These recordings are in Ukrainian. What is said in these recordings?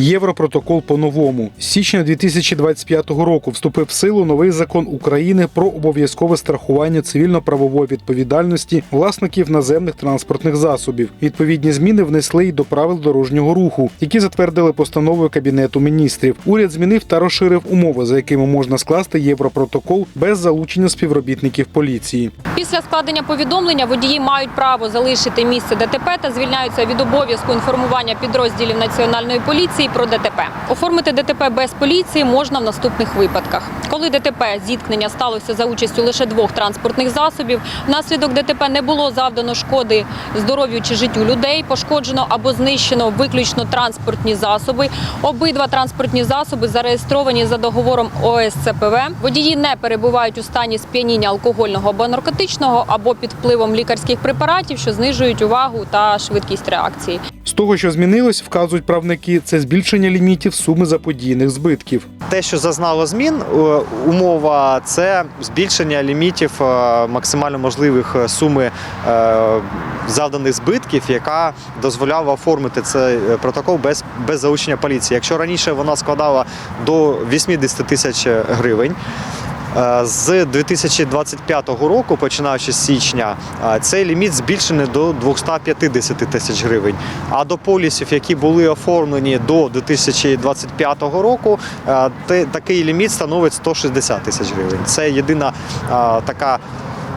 Європротокол по-новому. З січня 2025 року вступив в силу новий закон України про обов'язкове страхування цивільно-правової відповідальності власників наземних транспортних засобів. Відповідні зміни внесли й до правил дорожнього руху, які затвердили постановою Кабінету міністрів. Уряд змінив та розширив умови, за якими можна скласти європротокол без залучення співробітників поліції. Після складення повідомлення водії мають право залишити місце ДТП та звільняються від обов'язку інформування підрозділів національної поліції про ДТП. Оформити ДТП без поліції можна в наступних випадках: коли ДТП зіткнення сталося за участю лише двох транспортних засобів, внаслідок ДТП не було завдано шкоди здоров'ю чи життю людей, пошкоджено або знищено виключно транспортні засоби. Обидва транспортні засоби зареєстровані за договором ОСЦПВ. Водії не перебувають у стані сп'яніння алкогольного або наркотичного або під впливом лікарських препаратів, що знижують увагу та швидкість реакції. Того, що змінилось, вказують правники, це збільшення лімітів суми заподіяних збитків. Те, що зазнало змін, е, умова це збільшення лімітів е, максимально можливих е, суми завданих збитків, яка дозволяла оформити цей протокол без, без залучення поліції. Якщо раніше вона складала до 80 тисяч гривень. Е, З 2025 року, починаючи з січня, е, цей ліміт збільшений до 250 тисяч гривень. А до полісів, які були оформлені до 2025 року, е, такий ліміт становить 160 тисяч гривень. Це єдина така.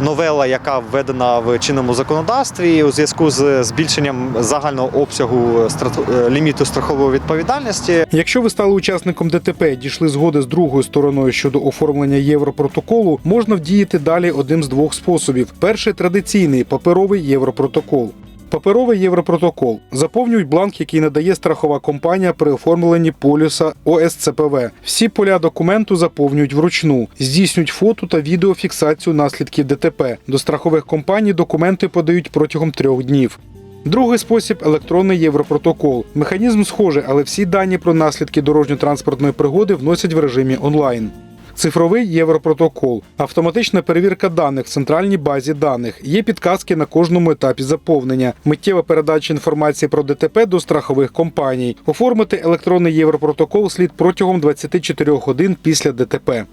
Новела, яка введена в чинному законодавстві у зв'язку з збільшенням загального обсягу страт- е, ліміту страхової відповідальності, Якщо ви стали учасником ДТП, дійшли згоди з другою стороною щодо оформлення європротоколу, можна вдіяти далі одним з двох способів: перший традиційний паперовий європротокол. Паперовий європротокол заповнюють бланк, який надає страхова компанія при оформленні полюса ОСЦПВ. Всі поля документу заповнюють вручну, здійснюють фото та відеофіксацію наслідків ДТП. До страхових компаній документи подають протягом трьох днів. Другий спосіб електронний європротокол. Механізм схожий, але всі дані про наслідки дорожньо-транспортної пригоди вносять в режимі онлайн. Цифровий європротокол, автоматична перевірка даних в центральній базі даних. Є підказки на кожному етапі заповнення, миттєва передача інформації про ДТП до страхових компаній. Оформити електронний європротокол слід протягом 24 годин після ДТП.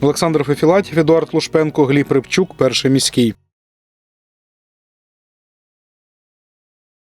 Олександр Фефілатів, Едуард Лушпенко, Гліб Рибчук, перший міський.